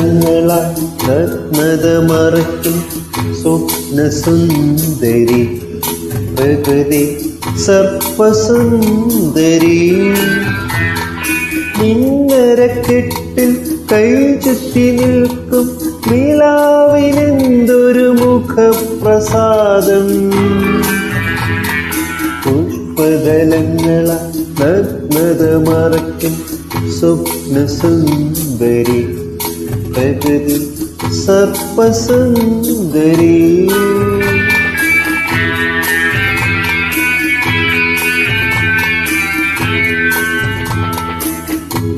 പുഷ്പതലങ്ങളാൽ നഗ്നത മറയ്ക്കും സ്വപ്നസുന്ദരി. പ്രകൃതി സർപ്പസുന്ദരി. നിന്നരക്കെട്ടിൽ കൈ ചുറ്റി നിൽക്കും നിലാവിനെന്തൊരു മുഖപ്രസാദം. പുഷ്പതലങ്ങള നഗ്നത മറയ്ക്കും സ്വപ്നസുന്ദരി. പ്രകൃതി സർപ്പസുന്ദരി.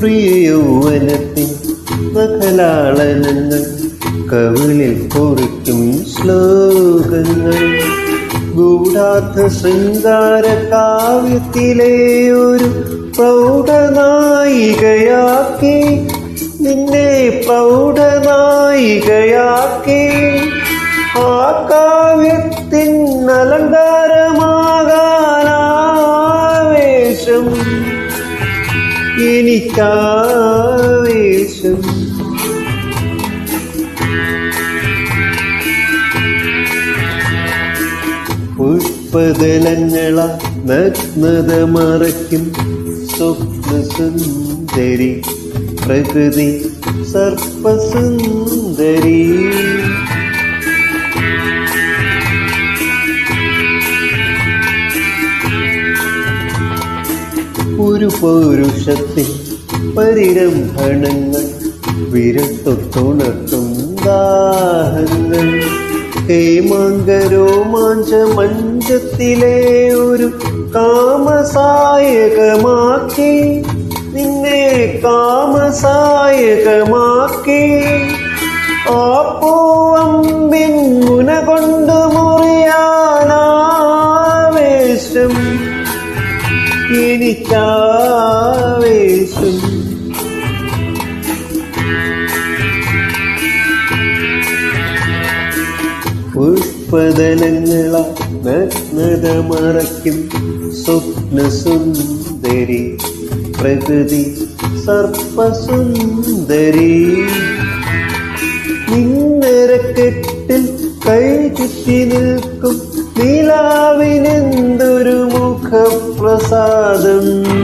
പ്രിയ യൗവനത്തിൻ മകലാളനങ്ങൾ കവിളിൽ കുറിക്കും ശ്ലോകങ്ങൾ. ഗൂഢാർത്ഥ ശൃംഗാര കാവ്യത്തിലെ ഒരു പ്രൗഢനായികയാക്കി നിന്നെ പ്രൗഢനായികയാക്കി ആ കാവ്യത്തിൻ അലങ്കാരമാകാനാവേശം. എനിക്കാവേശം. പുഷ്പതലങ്ങള നഗ്നത മറയ്ക്കും സ്വപ്നസുന്ദരി. പ്രകൃതി സർപ്പസുന്ദരി. ഒരു പൗരുഷത്തിൽ പരിരംഭണങ്ങൾ വിരത്തൊട്ടുണർത്തും ദാഹങ്ങൾ ഹേമാങ്കരോമാഞ്ച മഞ്ചത്തിലെ ഒരു കാമസായകമാക്കി നിന്നെ കാമസായകമാക്കി ആ പൂവമ്പിൻ മുന കൊണ്ട് മുറിയാനാവേശം. എനിക്കാവേശം. പുഷ്പതലങ്ങള നഗ്നത മറയ്ക്കും സ്വപ്നസുന്ദരി. പ്രകൃതി സർപ്പസുന്ദരി. നിന്നരക്കെട്ടിൽ കൈ ചുറ്റി നിൽക്കും. നിലാവിനെന്തൊരു മുഖപ്രസാദം.